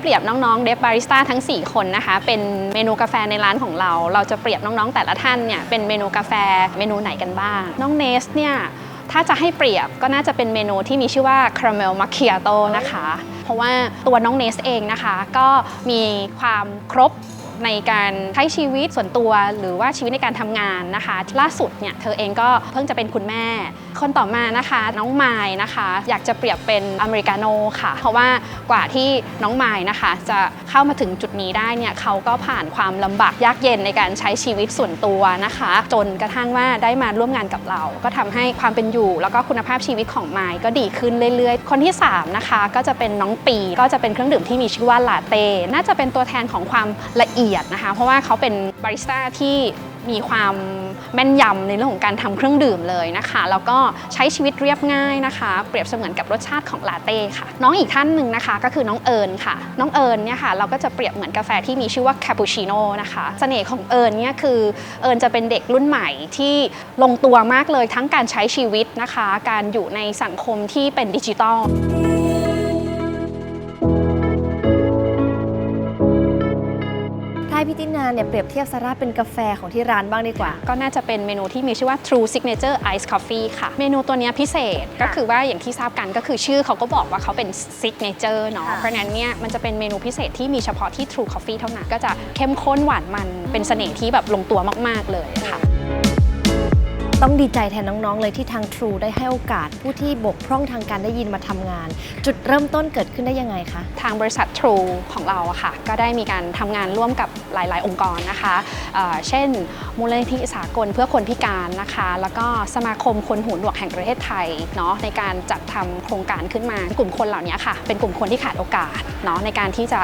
เปรียบน้องๆเดฟบาริสต้าทั้ง 4 คนนะคะ เป็นเมนูกาแฟในร้านของเรา เราจะเปรียบน้องๆแต่ละท่านเนี่ยเป็นเมนูกาแฟเมนูไหนกันบ้าง น้องเนสเนี่ยถ้าจะให้เปรียบก็น่าจะเป็นเมนูที่มีชื่อว่าคาราเมลมัคคิอาโตนะคะ เพราะว่าตัวน้องเนสเองนะคะ ก็มีความครบ ในการใช้ชีวิตส่วนตัว หรือว่าชีวิตในการทำงานนะคะ ล่าสุดเนี่ยเธอเองก็เพิ่งจะเป็นคุณแม่ คนต่อมานะคะน้องไมายนะคะ อยากจะเปรียบเป็นอเมริกาโน่ค่ะ เพราะว่ากว่าที่น้องไมายนะคะ จะเข้ามาถึงจุดนี้ได้เนี่ยเขาก็ผ่านความลำบากยากเย็นในการใช้ชีวิตส่วนตัวนะคะ จนกระทั่งว่าได้มาร่วมงานกับเรา ก็ทำให้ความเป็นอยู่ แล้วก็คุณภาพชีวิตของไมายก็ดีขึ้นเรื่อยๆ คนที่ 3 นะคะ ก็จะเป็นน้องปีก็จะเป็นเครื่องดื่มที่มีชื่อว่าลาเต้น่าจะเป็นตัวแทนของความละเอียดนะคะ เพราะว่าเขาเป็นบาริสต้าที่มีความแม่นยำในเรื่องของการทำเครื่องดื่มเลยนะคะ แล้วก็ใช้ชีวิตเรียบง่ายนะคะ เปรียบเสมือนกับรสชาติของลาเต้ค่ะ น้องอีกท่านหนึ่งนะคะ ก็คือน้องเอิญค่ะ น้องเอิญเนี่ยค่ะเราก็จะเปรียบเหมือนกาแฟที่มีชื่อว่าคาปูชิโน่นะคะเสน่ห์ของเอิญเนี่ยคือเอิญจะเป็นเด็กรุ่นใหม่ที่ลงตัวมากเลยทั้งการใช้ชีวิตนะคะ การอยู่ในสังคมที่เป็นดิจิทัล ให้พี่ตินาเนี่ยเปรียบเทียบซาร่าเป็นกาแฟของที่ร้านบ้างดีกว่า ก็น่าจะเป็นเมนูที่มีชื่อว่า True Signature Ice Coffee ค่ะ เมนูตัวเนี้ยพิเศษก็คือว่าอย่างที่ทราบกันก็คือชื่อเขาก็บอกว่าเขาเป็น Signature เนาะค่ะเพราะฉะนั้นเนี่ยมันจะเป็นเมนูพิเศษที่มีเฉพาะที่ True Coffee เท่านั้นก็จะเข้มข้นหวานมันเป็นเสน่ห์ที่แบบลงตัวมาก ๆ เลยค่ะ ต้องดีใจแทนน้องๆ เลยที่ทาง True ได้ให้โอกาส ผู้ที่บกพร่องทางการได้ยินมาทำงาน จุดเริ่มต้นเกิดขึ้นได้ยังไงคะ ทางบริษัท True ของเราอะค่ะ ก็ได้มีการทำงานร่วมกับหลาย ๆ องค์กรนะคะเเช่น มูลนิธิสากลเพื่อคนพิการนะคะ แล้วก็สมาคมคนหูหนวกแห่งประเทศไทยเนาะในการจัดทำโครงการขึ้นมา กลุ่มคนเหล่านี้ค่ะ เป็นกลุ่มคนที่ขาดโอกาสเนาะในการที่จะ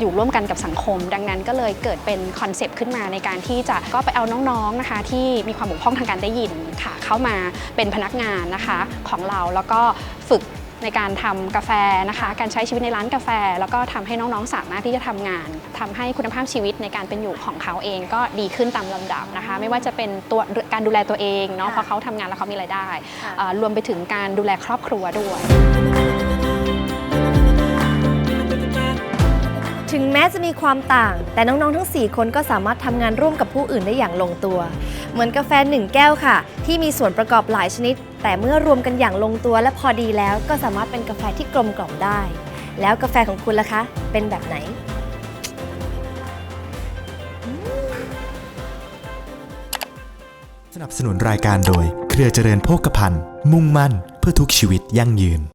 อยู่ร่วมกันกับสังคม ดังนั้นก็เลยเกิดเป็นคอนเซปต์ขึ้นมาในการที่จะก็ไปเอาน้องๆนะคะ ที่มีความบกพร่องทางการได้ยินค่ะ เข้ามาเป็นพนักงานนะคะของเราแล้วก็ฝึกในการทำกาแฟนะคะ การใช้ชีวิตในร้านกาแฟ แล้วก็ทำให้น้องๆสามารถที่จะทำงานทำให้คุณภาพชีวิตในการเป็นอยู่ของเขาเองก็ดีขึ้นตามลำดับนะคะ ไม่ว่าจะเป็นตัวการดูแลตัวเองเนาะค่ะเพราะเขาทำงานแล้วเขามีรายได้ค่ะเอ่อรวมไปถึงการดูแลครอบครัวด้วย จะมีความต่าง แต่น้องๆทั้ง 4 คนก็สามารถทำงานร่วมกับผู้อื่นได้อย่างลงตัว เหมือนกาแฟหนึ่งแก้วค่ะ ที่มีส่วนประกอบหลายชนิด แต่เมื่อรวมกันอย่างลงตัวและพอดีแล้ว ก็สามารถเป็นกาแฟที่กลมกล่อมได้ แล้วกาแฟของคุณล่ะคะ เป็นแบบไหนสนับสนุนรายการโดย เครือเจริญโภคภัณฑ์ มุ่งมั่น เพื่อทุกชีวิตยั่งยืน